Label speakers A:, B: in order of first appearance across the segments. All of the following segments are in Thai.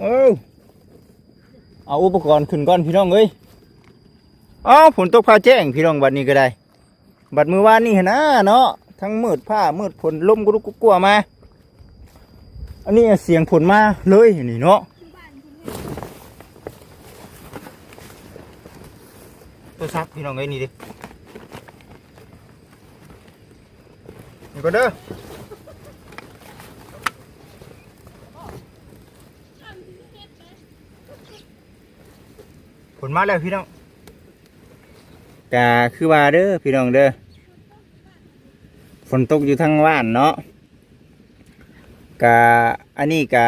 A: เอาเอาอุปกรณ์ขึ้นก่อนพี่น้องเอ้ยอ้าวฝนตกฟ้าแจ้งพี่น้องบัดนี้ก็ได้ บัดมือว่านนี่หั่นนะเนาะทั้งมืดผ้ามืดฝนลมกุกกุกกัวมา อันนี้เสียงฝนมาเลยนี่เนาะตัวซักพี่น้องเอ้ยนี่ดินี่ก็เด้อ ผลมาแล้วพี่น้องกาคือว่าเด้อพี่น้องเด้อฝนตกอยู่ทางว่านเนาะกาอันนี้กา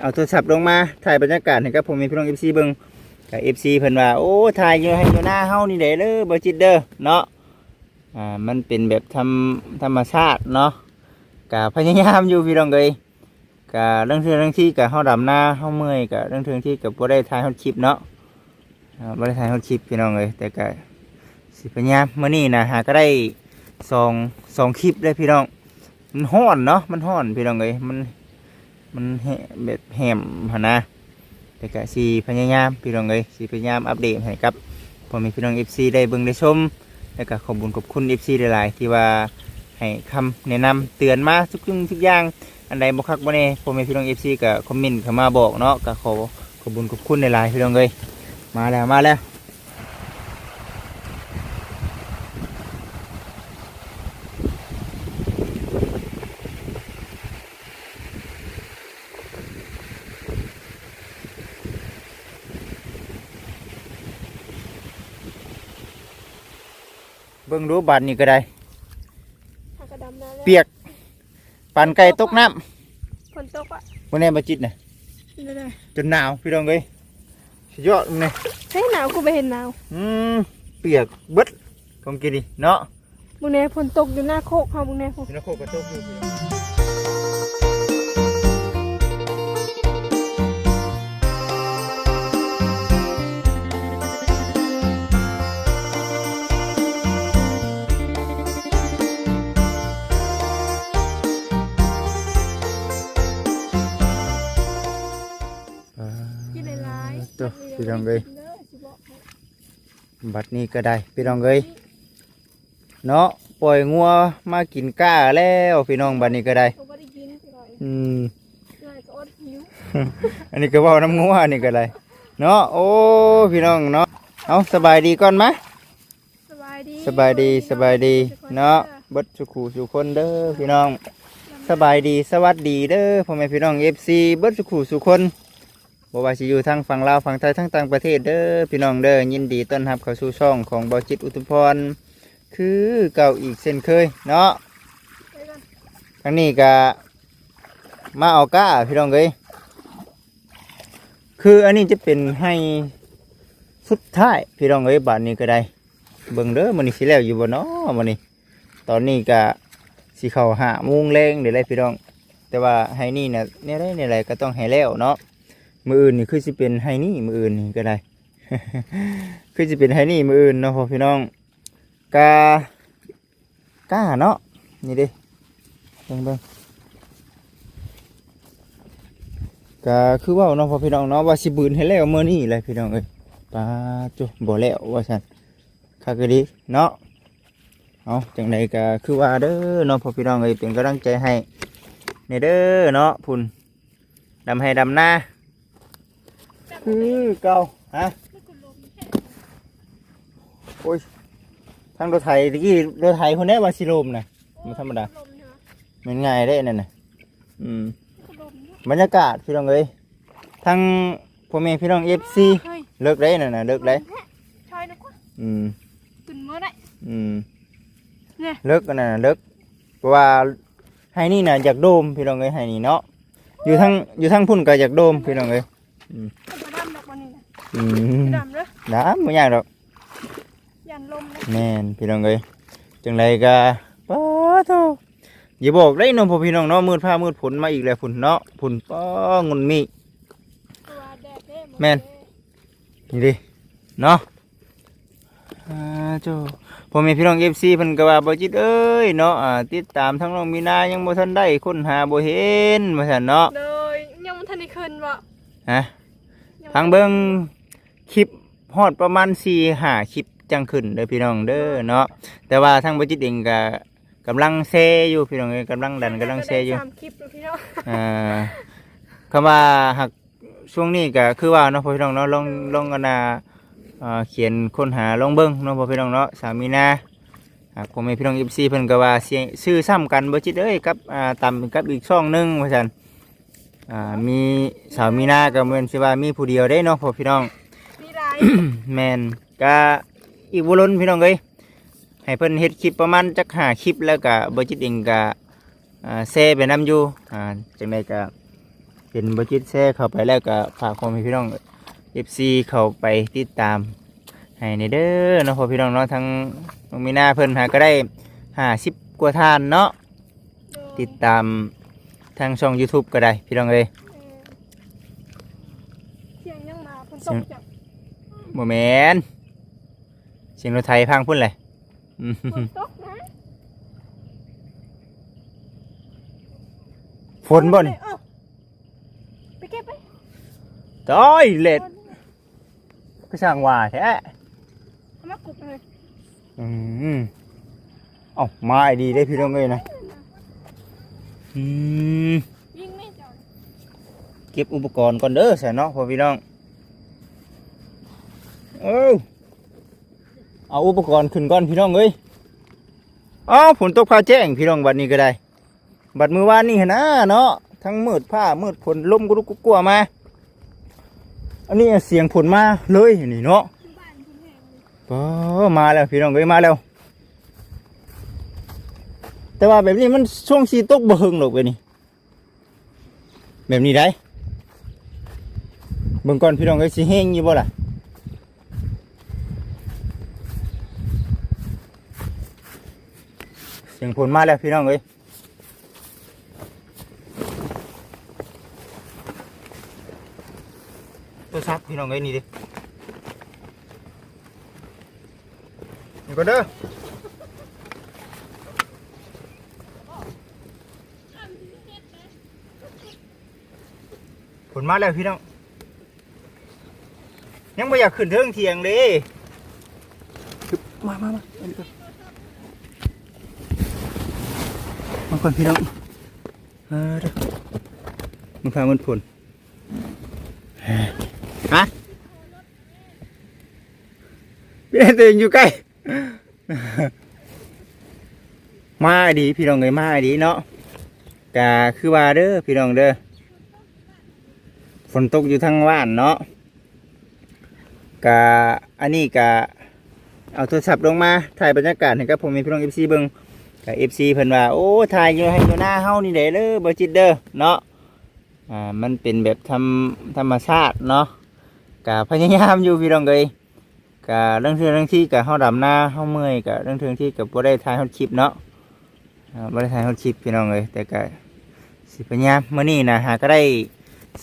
A: เอาโทรศัพท์ลงมาถ่ายบรรยากาศให้กับผมมีพี่น้องเอฟซีเบิ้งกาเอฟซีเพิ่นว่าโอ้ถ่ายอยู่ให้อยู่หน้าเฮานี่เด้อเด้อบ่จิตเด้อเนาะอ่ามันเป็นแบบธรรมธรรมชาติเนาะกาพยายามอยู่พี่น้องเอ้ยกาเรื่องเทื่อเรื่องที่กาเฮาดำหน้าเฮาเมื่อยกาเรื่องเทื่อที่กับบ่ได้ถ่ายเฮาคลิปเนาะ บริษัทเขาชิปพี่น้องเลยแต่ก็สิพยายามเมื่อนี้นะหาก็ได้สองสองคลิปได้พี่น้อง มันห้อนเนาะมันห้อนพี่น้องเลยมันมันแหแบบแหมหนะแต่ก็สีพยายามพี่น้องเลยสีพยายามอัปเดตให้กับพอมีพี่น้องเอฟซีได้เบิ่งได้ชมแล้วก็ขอบคุญขอบคุณเอฟซีหลายๆที่ว่าให้คำแนะนำเตือนมาทุกสิ่งทุกอย่างอันใดบ่คักบ่แน่พอมีพี่น้องเอฟซีก็คอมเมนต์เข้ามาบอกเนาะก็ขอขอบคุญขอบคุณหลายๆพี่น้องเลย มาแล้วมาแล้วเบิ่งดูบัตรนี่ก็ได้
B: หากระดำนาแล้ว
A: เปียกปั่นไก่ตกน้
B: ฝนตกอะำ
A: วันนี้มาจิตนะ
B: ได้ได้
A: จนหนาวพี่น้องเลยสุด ยอดเลย
B: เฮ้ยหนาวกูไปเห็นหนาว
A: อืมเปียกเบิดของกินดิเนาะ
B: มึงเนี่ยฝนตกอยู่หน้าโคกเขามึงเน่ฝน
A: พี่น้องโคกกระตกอยู่พี่น้อง
B: น้
A: องเลย
B: เด้อสิบอกให้
A: บัดนี้ก็ได้พี่น้องเลยเนาะปล่อยงัวมากินก้าแล้วพี่น้องบัดนี้ก็ได้
B: เขาไม่ได้กินสิก่อย
A: อืม
B: ง่ายก็อดหิว
A: อันนี้ก็เว่าน้ำงัวอันนี้ก็ได้เนาะโอ้พี่น้องเนาะเอาสบายดีก่อนมะ
B: สบายดี
A: สบายดีสบายดีเนาะเบิดสุขูสุคนเด้อพี่น้อง สบายดีสวัสดีเด้อพ่อแม่พี่น้องเอฟซีเบิดสุขูสุคน บ่ว่าสิอยู่ทางฝั่งลาวฝั่งไทยทั้งต่างประเทศเด้อพี่น้องเด้อยินดีต้อนรับเข้าสู่ช่องของบอจิตอุทุมพร คือเก่าอีกเช่นเคยเนาะ
B: ไปกัน
A: ครั้งนี้ก็มาเอาก้าพี่น้องเอ้ยคืออันนี้จะเป็นให้สุดท้ายพี่น้องเอ้ยบาทนี้ก็ได้เบิ่งเด้อมันนี้สิแล้วอยู่บ่เนาะมันนี้ตอนนี้ก็สิเข้าหามุงแรงเดี๋ยวไรพี่น้อง แต่ว่าให้นี่เนี่ยเนี่ยไรเนี่ยไรก็ต้องให้แล้วเนาะ มืออื่นนี่คือสิเป็นให้นี่มืออื่นนี่ก็ได้ คือสิเป็นให้นี่มืออื่นเนาะพ่อพี่น้องกากาเนาะนี่เดิเบิ่งเบิ่งก็คือว่าเนาะพ่อพี่น้องเนาะว่าสิบืนให้แล้วเมื่อนี้เลยพี่น้องเอ้ยปลาจุบ่แล้วว่าซั่นคักก็ดีเนาะเอาจังใดก็คือว่าเด้อเนาะพ่อพี่น้องเอ้ยเป็นกำลังใจให้ในเด้อเนาะพุ่นดำให้ดำหน้า คือเก่าฮะโอ้ยทางรถไถตะกี้รถไถคนนี้ว่าสิลมนะมันธรรมดา
B: ลมใช่ไหม
A: มันง่ายได้นั่นน่ะอืม
B: ลมเนอะ
A: บรรยากาศพี่น้องเอ้ยทั้งพ่อแม่พี่น้องเอฟซี
B: เฮ้ย
A: เลิกได้นั่นน่ะเลิกได้
B: ชอยนะกว่า
A: อืม
B: ขึ้นเมื่อไหร
A: อืม
B: เนี่ย
A: เลิกกันน่ะเลิกเพราะว่าให้นี่น่ะอยากโดมพี่น้องเอ้ยให้นี่เนาะอยู่ทั้งอยู่ทั้งพุ่นก็อยากโดมพี่น้องเอ้ย
B: กระดำดอกมั ดำเด้อ
A: น้ำไม่ยากหรอก
B: ยันลมนะ
A: แม่นพี่น้องเอ้ยจังไรก็ป้าโตอย่าบอกได้น้องพ่อพี่น้องเนาะมืดผ้ามืดฝนมาอีกแล้วฝุ่นเนาะฝุ่นป้องุนมี
B: ตัวแดดเด้
A: แม่นนี่ดิเนาะอ่าเจ้าพ่อแม่พี่น้องเอฟซีเพิ่นก็ว่าบ่จิตเอ้ยเนาะอ่าติดตามทั้งน้องมีนายังบ่ทันได้ค้นหาบ่เห็นว่าซั่นเนาะ
B: เลยยังมันทันได้ขึ้นบ่
A: ฮะพังเบิ่ง คลิปฮอดประมาณ4 5คลิปจังขึ้นเด้อพี่น้องเด้อเนาะแต่ว่าทางบ่จิตเองก็กำลังแชร์อยู่พี่น้องเอ้ยกำลังดันกำลังแชร์อยู่
B: สามคลิปแล้วพี่น้อง
A: อ่าคำว่าหากช่วงนี้ก็คือว่าเนาะพ่อพี่น้องเนาะลองลองกันนะอ่าเขียนค้นหาลองเบิ้งเนาะพ่อพี่น้องเนาะสามีนาหากผมให้พี่น้อง FC เพิ่นก็ว่าเสียงชื่อซ้ำกันบ่จิตเอ้ยกับอ่าตามกับอีกช่องหนึงว่าซั่นอ่ามีสาวมีนาก็เหมือนสิว่ามีผู้เดียวได้เนาะพ่อพี่น้อง
B: มีหลาย
A: แมนก็อีกบุรุษพี่น้องเอ้ยให้เพิ่นเฮ็ดคลิปประมาณจักหาคลิปแล้วก็บ่จิตเองก็แชร์ไปนํอยู่อ่าจังไดก็เป็นบ่จิตแชร์เข้าไปแล้วก็ฝากความให้พี่น้อง FC เข้าไปติดตามให้ในเด้อเนาะพอพี่น้องเนาะทั้งน้องมีนาเพิ่นหาก็ได้50กว่าท่านเนาะติดตามทางช่อง YouTube ก็ได้พี่น้องเอ้ย
B: เสียงยังมาเพิ่นตกจาก
A: บ่แม่นเสียงรถไทยพังพุ่นเลยอืม
B: ฝนตกนะ
A: ฝนบ่นี่
B: เอ้าไปเก็บไป
A: ต้อยเล็ดก็ช่างว่าแท้
B: เอามากุกเลย
A: อืมเอ้ามาไอ้ดีได้พี่น้องเอ้ยนะอืม
B: ยิงไม่เจอ
A: เก็บอุปกรณ์ก่อนเด้อใส่เนาะพ่อพี่น้องเอ้เอาอุปกรณ์ขึ้นก่อนพี่น้องเอ้ยอ้าฝนตกพาแจ้งพี่น้องบัดนี้ก็ได้ บัดมือวานนี่หั่นนะเนาะทั้งมืดผ้ามืดฝนลมกุลุกกุกกัวมา อันนี้เสียงฝนมาเลยนี่เนาะปอมาแล้วพี่น้องเอ้ยมาแล้ว แต่ว่าแบบนี้มันช่วงสีตกเบิ่งหรอกเว้ยนี่แบบนี้ได้เบิ่งก่อนพี่น้องเอ้ยสิแห้งอยู่บ่ล่ะ สียงฝนมาแล้วพี่น้องเอ้ยตัวซับพี่น้องเอ้ยนี่ดินี่ก็เด้อผลมาแล้วพี่น้องยังไม่อยากขึ้นเทิงเทียงเลยมามามาอันนี้ ก่อนมาก่อนพี่น้องเออเด้อมันพามันผลฮะพี่ตัวเองอยู่ใกล้ มาดีพี่น้องเอ้ยมาดีเนาะกะคือว่าเด้อพี่น้องเด้อฝนตกอยู่ทางว่านเนาะกะอันนี้กะเอาโทรศัพท์ลงมาถ่ายบรรยากาศให้กับผมมีพี่น้องเอฟซีเบิ่ง กะเอฟซีเพิ่นว่า โอ้ถ่ายอยู่ให้อยู่หน้าเฮานี่เด้เด้อบ่จิตเด้อเนาะอ่ามันเป็นแบบธรรมธรรมชาติเนาะกะพยายามอยู่พี่น้องเอ้ยกะเรื่องที่เรื่องที่กะเฮาดำหน้าเฮาเมื่อยกะเรื่องที่ที่กะบ่ได้ถ่ายฮอดคลิปเนาะอ่าบ่ได้ถ่ายฮอดคลิปพี่น้องเอ้ยแต่กะสิพยายามมื้อนี้นะหาก็ได้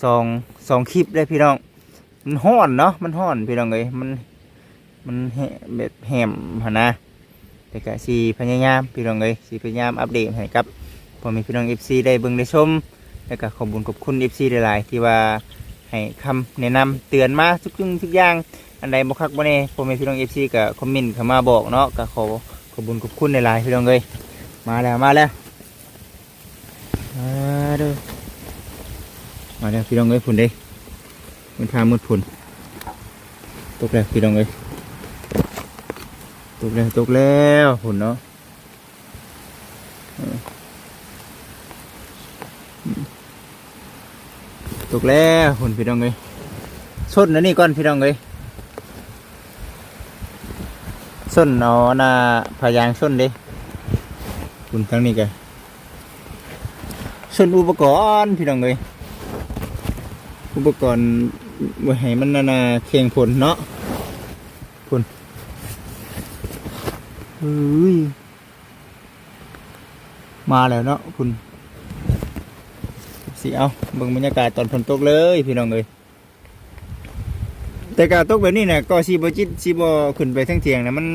A: สองสองคลิปเลยพี่น้องมันฮ้อนเนาะมันฮ้อนพี่น้องเอ้ยมันมันแหแบบแหมหั่นนะ แต่กะสิพยายามพี่น้องเอ้ยสิพยายามอัปเดตให้กับพ่อแม่พี่น้อง FC ได้เบิ่งได้ชมแล้วก็ขอบคุณขอบคุณ FC หลายๆที่ว่าให้คำแนะนำเตือนมาทุกสิ่งทุกอย่าง อันใดบ่คักบ่แน่พ่อแม่พี่น้อง FC ก็คอมเมนต์เข้ามาบอกเนาะก็ขอขอบคุญขอบคุณหลายๆพี่น้องเอ้ยมาแล้วมาแล้วมาด้อมาแล้วพี่น้องเอ้ยพุ่นเด้มันพามืดพุ่นตกแล้วพี่น้องเอ้ย ตกแล้วตกแล้วพุ่นเนาะตกแล้วพุ่นพี่น้องเอ้ยชดนนะนี่ก่อนพี่น้องเอ้ยส้นเอาหน้าพยางส้นเด้คุณทั้งนี้กันส้นอุปกรณ์พี่น้องเลยอุปกรณ์ไว้ให้มันนานาเคียงผลเนาะผลเฮ้ย มาแล้วเนาะคุณสิเอาเบิ่งบรรยากาศตอนฝนตกเลยพี่น้องเลยแต่การตกแบบนี้เนี่ยก็สีบจิตสีบขึ้นไปทั้งเทียงนะมัน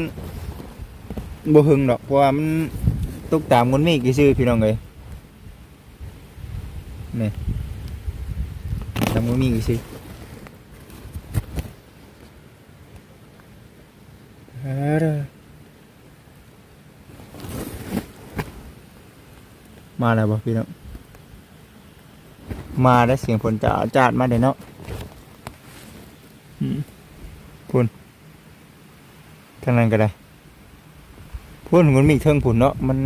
A: บ่หึงดอกเพราะว่ามันตกตามคนมีกี่ซื่อพี่น้องเลยนี่ตามคนมีกี่ซื่อ มาแล้วบ่พี่น้องมาแล้วเสียงฝนจะจาดมาเดี๋ยวเนาะอืมพุ่นทางนั้นก็ได้พุ่นมันมีเทิงพุ่นเนาะมัน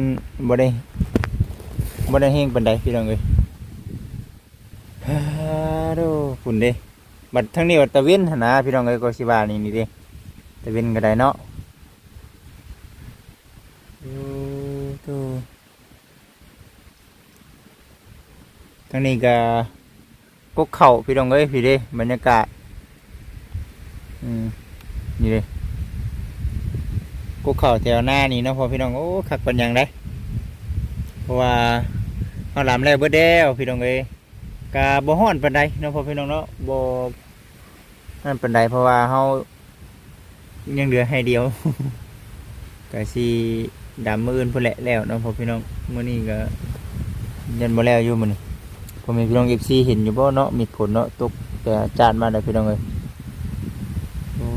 A: บ่ได้บ่ได้แห้งปานใดพี่น้องเอ้ยฮ่าโดพุ่นเด้บัดทางนี้ว่าตะเวนหั่นนะพี่น้องเอ้ยก็สิว่านี่นี่เด้ตะเวนก็ได้เนาะโอ้โต ทางนี้ก็กกเข่าพี่น้องเอ้ยพี่เด้บรรยากาศอืมนี่เด้กกเข่าแถวหน้านี่เนาะพอพี่น้องโอ้คักปันยังได้เพราะว่าเอาลำแล้วเบิดแล้วพี่น้องเอ้ยกาบ่ฮ้อนปานใดเนาะพอพี่น้องเนาะบ่นั่นปานใดเพราะว่าเฮายังเหลือให้เดียวก็สิดำมืออื่นพุ่นแหละแล้วเนาะพอพี่น้องมื้อนี้ก็ยันบ่แล้วอยู่มือนี้ ผมมีพี่น้องเอฟซีเห็นอยู่บ่เนาะมีผลเนาะตกแต่จานมาได้พี่น้องเลยโอ้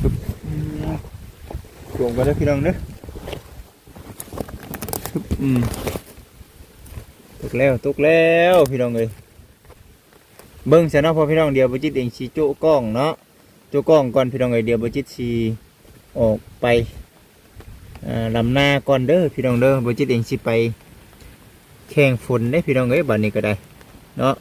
A: ปึ๊บอืมรวมกันแล้วพี่น้องเด้อปึ๊บอืมตกแล้วตกแล้วพี่น้องเลยเบิ้งซะเนาะพอพี่น้องเดียวบจิตเองสีโจ้กล้องเนาะโจ้กล้องก่อนพี่น้องเลยเดียวบจิตสีออกไปลำหน้าก่อนเด้อพี่น้องเด้อบจิตเองสิไป แข่งฝนได้พี่น้องเอ้ยบัดนี้ก็ได้เนาะ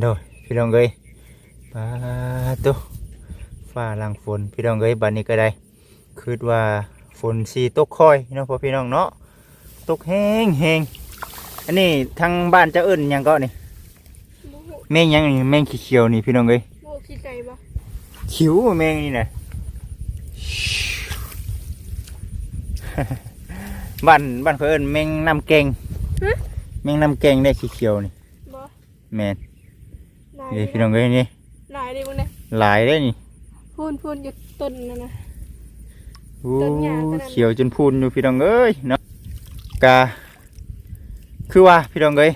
A: โดย พี่น้องเอ้ยปาตุฟ้าหลังฝนพี่น้องเอ้ยบัดนี้ก็ได้คิดว่าฝนสีตกค่อยเนาะพอพี่น้องเนาะตกแห้งแห้งอันนี้ทางบ้านเจ้าเอิ้นหยังก็นี่
B: โมโห
A: แมงหยังนี่แมงขี้เขียวนี่พี่น้องเอ้ย
B: โมโหขี้ไก่ปะ
A: ขิวแมงนี่นะบ้านบ้านเขาเอิ้นแมงน้ำแกงแมงน้ำแกงได้ขี้เขียวนี่
B: บอ
A: แมน
B: ลาย
A: นี่พี่น้องเอ้ยนี่
B: ลายเลยมึงเนี่ย
A: หลายได้นี่
B: พูนพูนอยู่ต้นนั่นนะ
A: โอ้
B: ต้นหญ้าขนาดนั้น
A: เขียวจนพูนอยู่พี่น้องเอ้ยเนาะกาคือว่าพี่น้องเอ้ย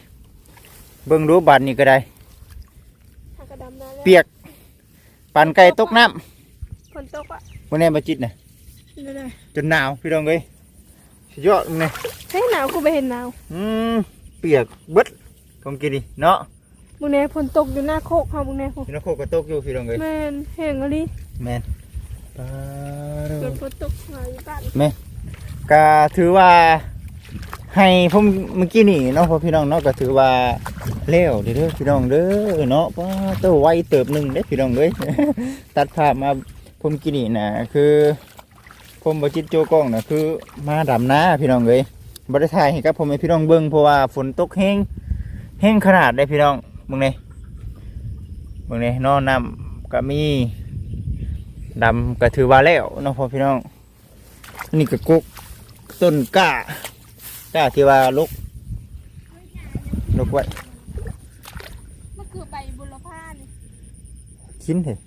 A: เบิ่งดูบัดนี่ก็ได้
B: หากระดำได้แล้ว
A: เปียกปันไก่ตกน้
B: ฝนตกอะำ
A: วันนี้มาจิตนะ
B: นี่เลย
A: จนหนาวพี่น้องเอ้ยสุดยอดมึงเนี่ย
B: เฮ้ยหนาวกูไปเห็นหนาว
A: อืมเปียกเบิดผมกินดิเนาะ
B: มึงเนี่ยฝนตกอยู่หน้าโคกเขามึงเนี่ย
A: พี่น้องโคกก็ตกอยู่พี่น้องเอ้ย
B: แมนเห็นอะไร
A: แมนปาโร่
B: เกิดฝนตกมาอยู่บ้าน
A: ก็ถือว่า ให้ผมเมื่อกี้นี่เนาะพอพี่น้องเนาะก็ถือว่าเลี้ยวเด้อเด้อพี่น้องเด้อเนาะว่าตัวไวเติบหนึ่งเด้อพี่น้องเอ้ย ตัดภาพมาผมกินนี่นะคือ ผมบจิตโจกล้องนะคือ มาดำนาพี่น้องเอ้ยบริถ่ายให้กับผมให้พี่น้องเบิ่งเพราะว่าฝนตกแห้งแห้งขนาดได้พี่น้อง เบิ่งนี่เบิ่งนี่เนอนน้ำก็มีดำก็ถือว่าแล้วเนาะพอพี่น้องอันนี่ก็กุกต้นกล้ากล้าที่ว่าลุกลุกไว้
B: มันคือใบบุรพานี่
A: กินเถอะ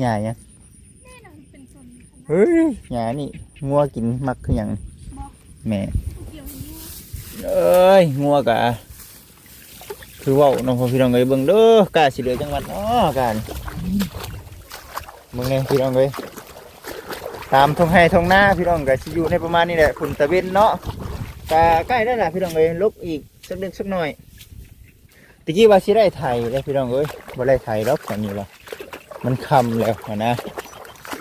A: หญ้าเนี่ยง
B: แม่น่ะมันเป็นส่วน
A: เฮ้ยหญ้านี่งัวกินมักคือหยังแม่
B: เกี่ยวนี้
A: เอ้ยงัวกะ คือว่าน้องพี่น้องเอ้ยเบิ่งเด้อกาสิเหลือจังหวัดอ๋อกานเบิ่งเลยพี่น้องเอ้ยตามทงให้ทงหน้าพี่น้องก็สิอยู่ในประมาณนี้แหละฝุ่นตะเวนเนาะกะใกล้ได้วล่ะพี่น้องเอ้ยลบอีกสักเล็กสักหน่อยตะกี้ว่าสิได้ไถได้พี่น้องเอ้ยบ่ได้ไถหรอกตอนนี้ล่ะมันค่ำแล้วอะนะ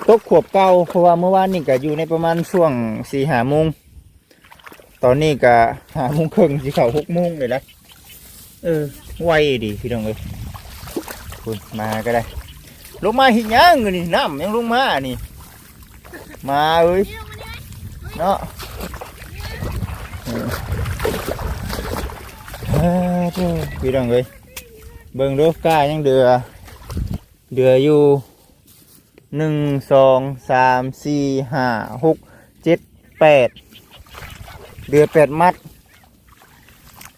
A: ตกขวบเก่าเพราะว่าเมื่อวานนี่ก็อยู่ในประมาณช่วงสี่ห้าโมงตอนนี้ก็หาโมงครึ่งสิเข้าหกโมงเลยละ เออ ไวดีพี่น้องเอ้ยคุณมาก็ได้ ลงมาหิยังนี่น้ำยังลงมานี่ มาเอ้ยเนาะเออด้อพี่น้องเอ้ยเบิ่งดูก้ายังเดือเดืออยู่หนึ่งสองสามสี่ห้าหกเจ็ดแปดเดือแปดมัด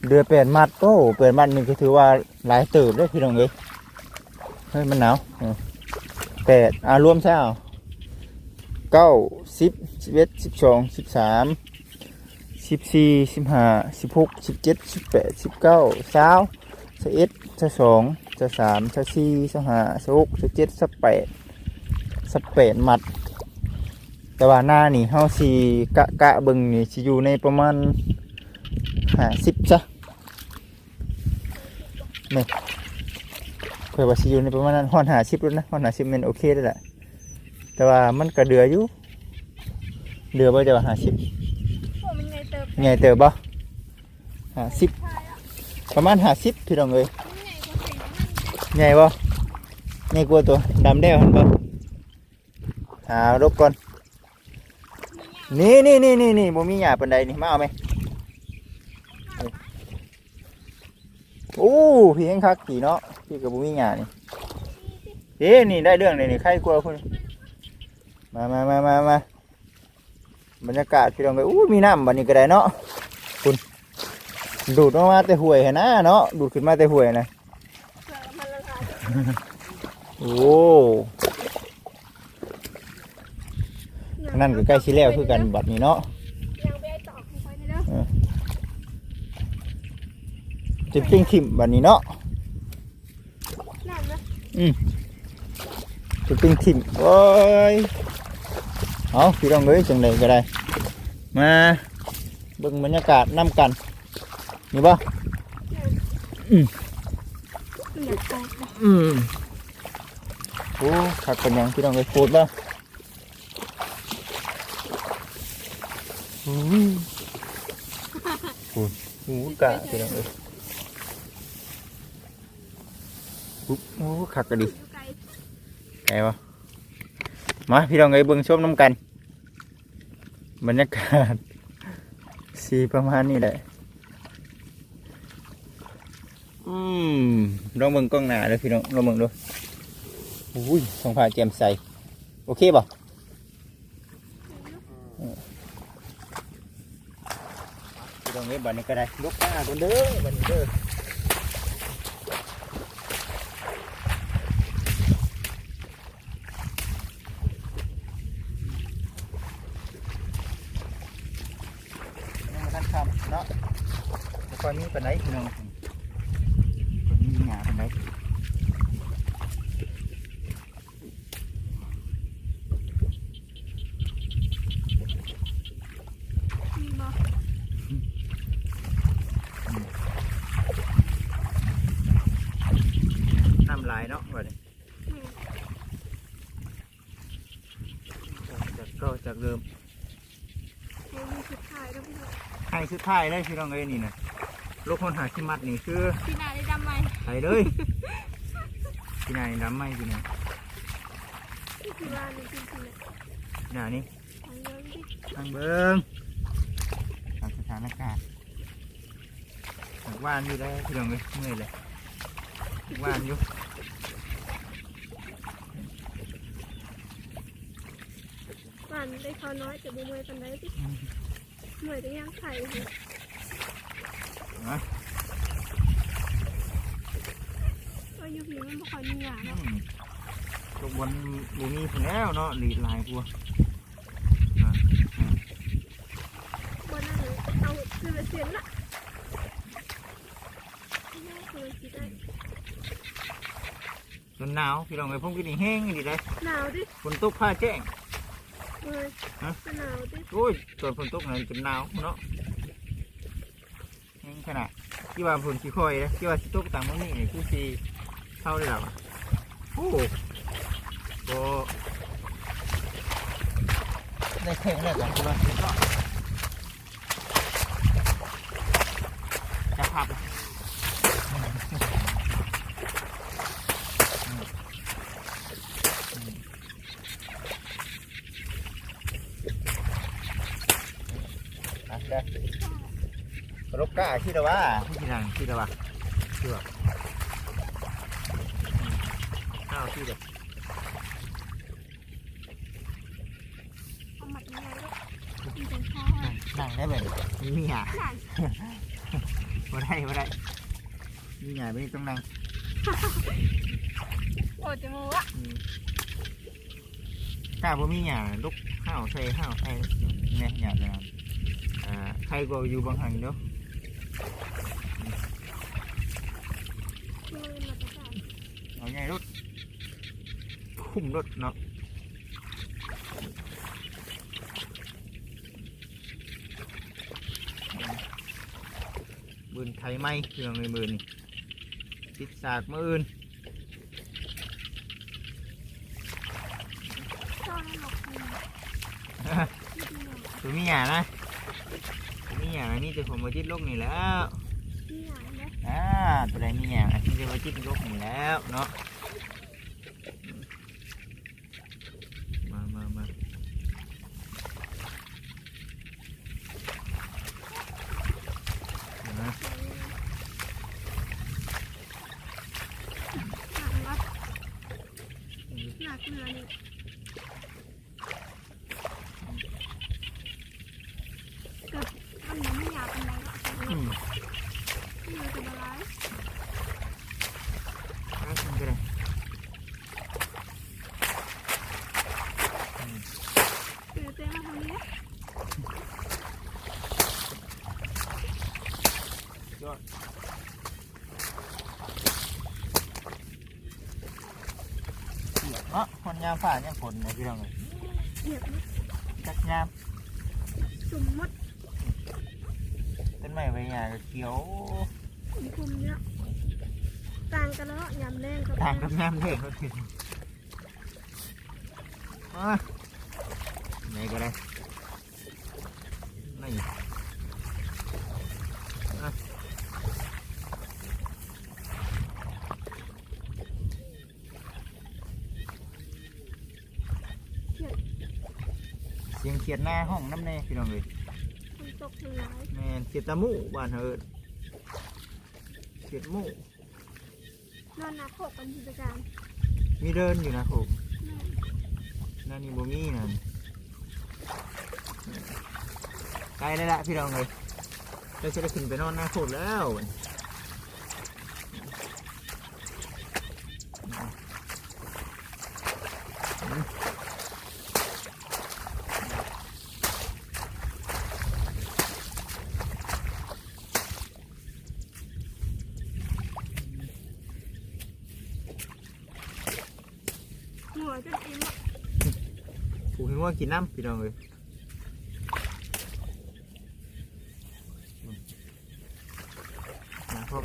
A: เดือแปดมัดโอ้แปดมัดนี่ก็ถือว่าหลายเติบเลยพี่น้องเอ้ยเฮ้ยมันหนาวแปดอ่ารวมใช่เอาเก้าสิบสิบเอ็ดสิบสองสิบสามสิบสี่สิบห้าสิบหกสิบเจ็ดสิบแปดสิบเก้าสาวสิบเอ็ดสิบสองสิบสามสิบสี่สิบห้าสิบหกสิบเจ็ดสิบแปดสิบแปดมัด แต่ว่าหน้านี่เฮาสีกะกะเบิ่งนี่สิอยู่ในประมาณห้าสิบจ้ะ นี่เผื่อว่าสิอยู่ในประมาณนั้นฮอนหาสิบแล้วนะฮอนหาสิบมันโอเคแล้วแหละแต่ว่ามันก็เดืออยู่เดือบ่จะว่าหาสิบ
B: พวกมันไงเติบ
A: ใหญ่เติบบ่หาสิบ
B: พายอะ
A: ประมาณหาสิบพี่น้องเอ้ย
B: มันใหญ่กว่าสิ่งนั้น
A: ใหญ่บ่ใหญ่กว่าตัวดำแด้วหันบ่หารบก่อนนี่นี่นี่นี่นี่บ่มีหญ้าปานใดนี่มาเอาไหม โอ้พี่ยังคักกี่เนาะพี่กับบ่มีหญ้านี่เอ๊นี่ได้เรื่องเลยนี่ใครกลัวพุ่นมามามามามาบรรยากาศพี่น้องไปอู้มีน้ำบัดนี้ก็ได้เนาะคุณดูดออกมาแต่ห่วยหั่นนะเนาะดูดขึ้นมาแต่ห่วยนะ
B: เผื่อมันละลาย
A: โอ้นั่นก็ใกล้ชิแล้วคือกันบัดนี้เนาะ
B: ยังไปไอ้ตอกลงไปเด้อ
A: จะปิ้งทิมบัดนี้เนาะ
B: นั่นนะ
A: จะปิ้งทิมโอ้ยเอาพี่น้องเอ้ยจังไดก็ได้ มาเบิ่งบรรยากาศนํกันนี่บ่
B: มันอยากตอกนะ
A: อืมโอ้ขักเป็นหยังพี่น้องเอ้ยโคตรบ่อุ้ยโอ้ยโอ้กะพี่น้องเอ้ย ปุ๊บโอ้ขักก็ดี
B: อยู่ไกล
A: ไงวะมาพี่น้องเอ้ยเบิ่งชมน้ำกัน บรรยากาศสีประมาณนี้แหละอืมลองเบิ่งกล้องหน้าเลยพี่น้องลองเบิ่งดูอุ้ยทองฟ้าแจ่มใสโอเคป่ะพี่น้องเอ้ยบัดนี้ก็ได้ลุกหน้าคนเด้อบัดนี้เด้อ ยังบ่ทันคำเนาะแต่ก่อนนี้เป็นไรพี่น้องก่อนนี้มีหยาเป็นไร
B: มีบ่
A: น้ำลายเนาะว่าเลย
B: อืม
A: จากก็จากเดิม
B: เดี๋ยวมีสุดท้ายแล้วพี่น้อง
A: ให้สุดท้ายเลยพี่น้องเอ้ยนี่นะลูกคนหาขี้มัดนี่คือ
B: พี่นาได้ดำไหม
A: ไห้เลยพี่นายดำไหมพี่นาย
B: นี่คือว่านี่จริงๆเลย
A: พี่นายนี่
B: ทางเดินดิ
A: ทางเบิ้งตามสถานการณ์ว่านอยู่ได้พี่น้องเอ้ยเมื่อยเลยว่านอยู่
B: วันได้ข้าวน้อยแต่บ่เมื่อยปานใดสิเมื่อยได้ยังไข่อยู่
A: นะ
B: ก็อยู่พี่มันบ่ค่อยมีหยา
A: อื
B: เนาะ
A: มลูกบอลบูมีคนแล้วเนาะหลีดลายกลัว
B: บ่นั่นเลยเอาคือละเสียนละน่าเคยคิดได้
A: จนหนาวพี่น้องเอ้ยผมกินนี่แห้งดีเลย
B: หนาวดิ
A: ฝนตกผ้าแจ้ง
B: เมื่อย
A: ฮะ
B: ก็หนาวดิ
A: โอ้ยตอนฝนตกนั่นจนหนาวเนาะแห้งขนาดที่ว่าฝนสีคอยนะที่ว่าสิตกต่างมื้อนี้นี่คือสีเท่าได้หรอวะโอ้โหได้แข่งแล้วกันคือว่า ทีละว่าที่ทีละทีละว่าทีละข้าวที่เด็
B: ดนั่
A: งได้ไห
B: มมีอะ
A: ม่ได้ไม่ได้มีหไงไม่ต้องนั่ง
B: โอ้จมูอะ
A: ข้าวผมมีหยาลุกข้าวใส่ข้าวใส่เนี่ยหยาเลยอ่าใครก็อยู่บางหันเนาะ เอาใหญ่รถคุ้มรถเนาะบืนไทยไหมเครื่องในมือนี่ติดสากมืออื่น
B: ซ่อนให้หลบมือไม่ดีหรอก
A: ตัวมีหยานะตัวมีหยานี่จะผมมาจิตโลกนี่แล้ว
B: นี่หลานนะ
A: อ่าตัวใดมีหยา ที่จะมาจิตโลกนี่แล้วเนาะมามามามา
B: หนักวัดหนักเนื้อนี่กับมันยังไม่อยากเป็นไรหรอก
A: อืม
B: เนื้อจะละลาย
A: เอาขึ้นก็ได้อืม
B: เนื้อเต้มาทางนี้
A: ยอดเสียบเนาะคน ยามฝ่ายามฝนนะพี่น้องเลย
B: เหยียบนะ
A: จักยาม
B: สุ่มมด
A: ต้นไม้ใบหญ้าก็เขียว
B: คุมคุมเนี่ยต่างกันแล้วยำแรงกับ
A: ต่างกับยามเด็กรถถึงมาไหนก็ได้นี่อะเสียงเขียดหน้าห้องน้ำแน่พี่น้องเลย
B: คนตกมันหลาย
A: แม่นเขียดตะหมูบ้านเฮิดเขียดหมู
B: นอนนักโขกกันกิจการ
A: มีเดินอยู่นะผม
B: แม่
A: นั่นนี่บ่มีนั่นไกลเลยละพี่น้องเลยเราจะได้ขึ้นไปนอนหน้าโคตรแล้ว
B: หัวจะอิ่มอะ
A: ผูกให้ว่ากินน้ำพี่น้องเลยนะครับ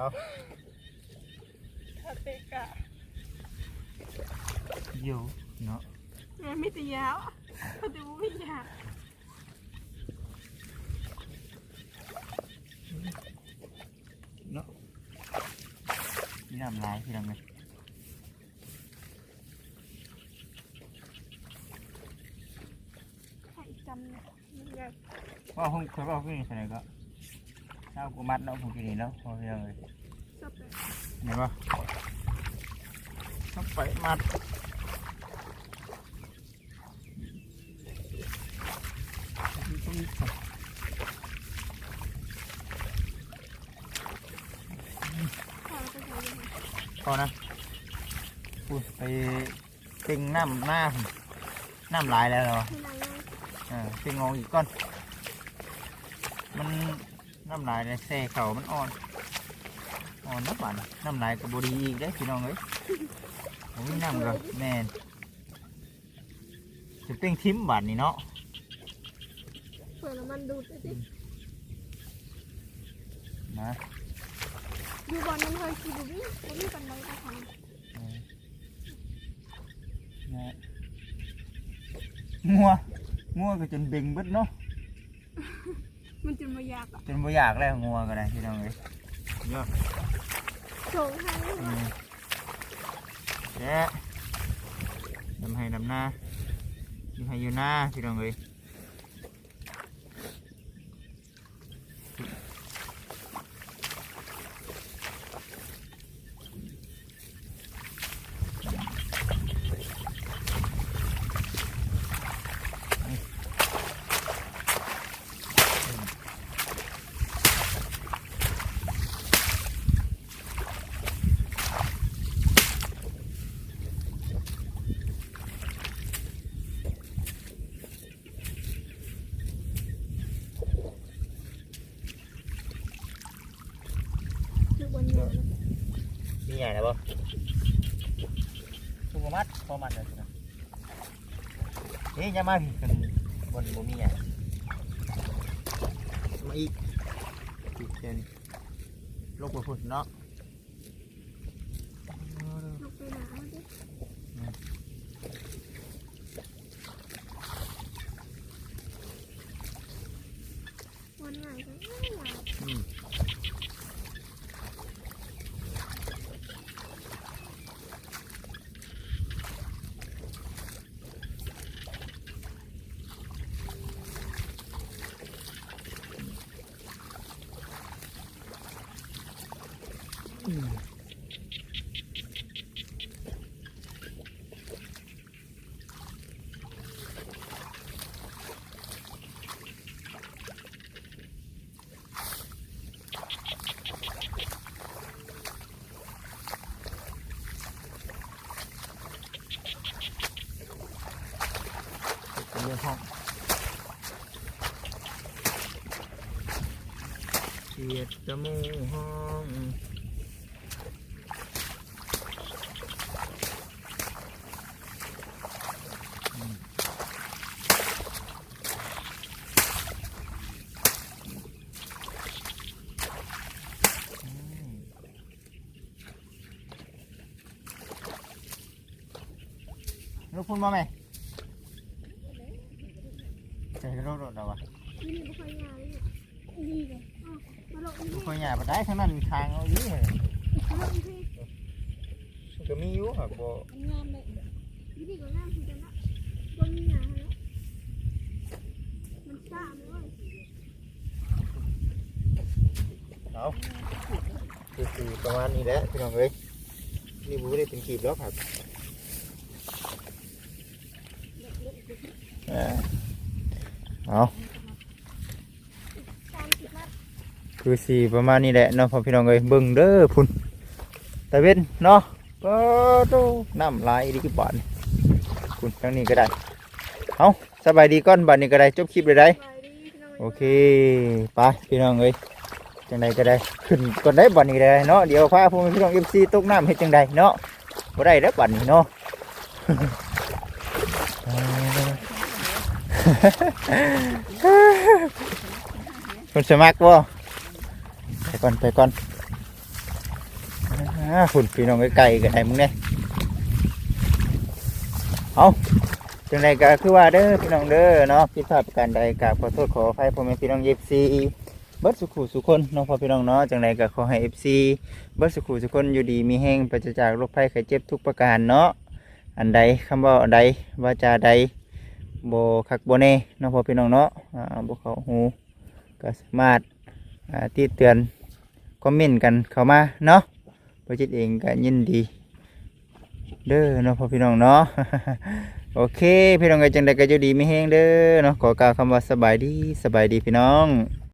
A: เอา
B: ทาเตกะ
A: อยู่เนาะ
B: แม่ไม่ตียาวเขาจะไม่อยาก
A: เนาะ นี่น้ำลายพี่น้องเลย
B: ใส่จำเนี่ยมันอยาก
A: ว่าผมเคยบอกพี่ใส่ก็เช้ากูมัดเนาะผมกินนี่เนาะพอพี่น้องเลย
B: ชอบเลย
A: เห็นปะต้องไปมัดพ
B: ข้าวไปใส่ยังไง
A: อนะพูดไปติง น้ำหน้าผมน้ำลายแล้วเหรอ
B: ไม่นานยัง
A: เออติงงงอีกก้อน มันน้ำลายในแซ่เข่ามันอ่อนอ่อนนักบานน้ำลายกับบดีอีกได้อพี่น้องเอ้ยผมมีน้ำกับแม่นจะเต้งทิมบานนี่เนาะ
B: เปิดน้ำมันดูดไปสิ
A: นะ
B: อยู่บอลนั้นเคยขี่บุบี้บุบี้กันไหนก็ท
A: เออนะ งัวงัวก็จนเบ่งเบิดเนาะำ
B: มันจะมาอยากอะ
A: จนบ่อยากแล้วงัวก็ได้พี่น้องเอ้ยเนาะ
B: ส่งให้
A: อืมและนำให้นำหน้าอยู่ให้อยู่หน้าพี่น้องเอ้ย
B: คือบนเงิน
A: มีใหญ่นะบ่ถู กมัดพอมัดเลยนะเฮ้ยอย่ามาพี่กันบนบ่มีอะมาอีกอีกเช่นลกไปพุ่นเนาะ
B: ลงไปหนาดิวันไหนก็ไม่ไหว
A: อืม เป็นเรื่อห้องเสียดจมูกห้อง คุณมาไหมใส่กระโดดเราวะ
B: ไม่ค่อยยาวเลยเนี่ยดีเลยอ้าวมาลงอี
A: ลูก
B: ก
A: คนใหญ่ปได้ทั้งนั้นทางเอาอยู่เลย
B: มาลงอีกที
A: มันก็มีอยู่ครับบ่
B: งเลยวิธีก็งามคือกันละบนนาแล้วมันซ่าไหมวะ
A: เอาคือประมาณนี้แหละพี่น้องเอ้ยนี่บูได้เป็นขีดแล้วครับ เออเอา
B: ตามสิบละ
A: คือสีประมาณนี้แหละเนาะพอพี่น้องเอ้ยเบิ่งเด้อพุ่นตะเว้นเนาะก็โตน้ำลายดีกี่บาทคุณทั้งนี้ก็ได้เอาสบายดีก่อนบัดนี้ก็ได้จบคลิปเลยได้
B: ไปดีพี่น้อง
A: โอเคไปพี่น้องเอ้ยจังใดก็ได้ขึ้นก่อนได้บัดนี้ก็ได้เนาะเดี๋ยวพาพวกพี่น้องเอฟซีตกน้ำเฮ็ดจังใดเนาะบ่ได้แล้วบัดนี้เนาะ คุณสมัครบ่ไปก่อนไปก่อนอ่าคุณพี่น้องไกลๆกันไหนมึงเนี่ยเอาจังใดก็คือว่าเด้อพี่น้องเด้อเนาะผิดพลาดประการใดก็ขอโทษขออภัยพ่อแม่พี่น้องเอฟซีเบิร์ดสุขุสุคนน้องพ่อพี่น้องเนาะจังใดก็ขอให้เอฟซีเบิร์ดสุขุสุคนอยู่ดีมีแห้งปราศจากโรคภัยไข้เจ็บทุกประการเนาะอันใดคำว่าอันใดวาจาใด โบคักโบเน่น้องพ่อพี่น้องเนาะบุเขาหูก็สามารถอ่าติเตือนคอมเมนต์กันเข้ามาเนาะประจิตเองก็ยินดี เด้อเนาะพ่อพี่น้องเนาะโอเค พี่น้องก็จังใดก็อยู่ดีไม่แห้งเด้อเนาะขอกล่าวคำว่าสบายดีสบายดีพี่น้อง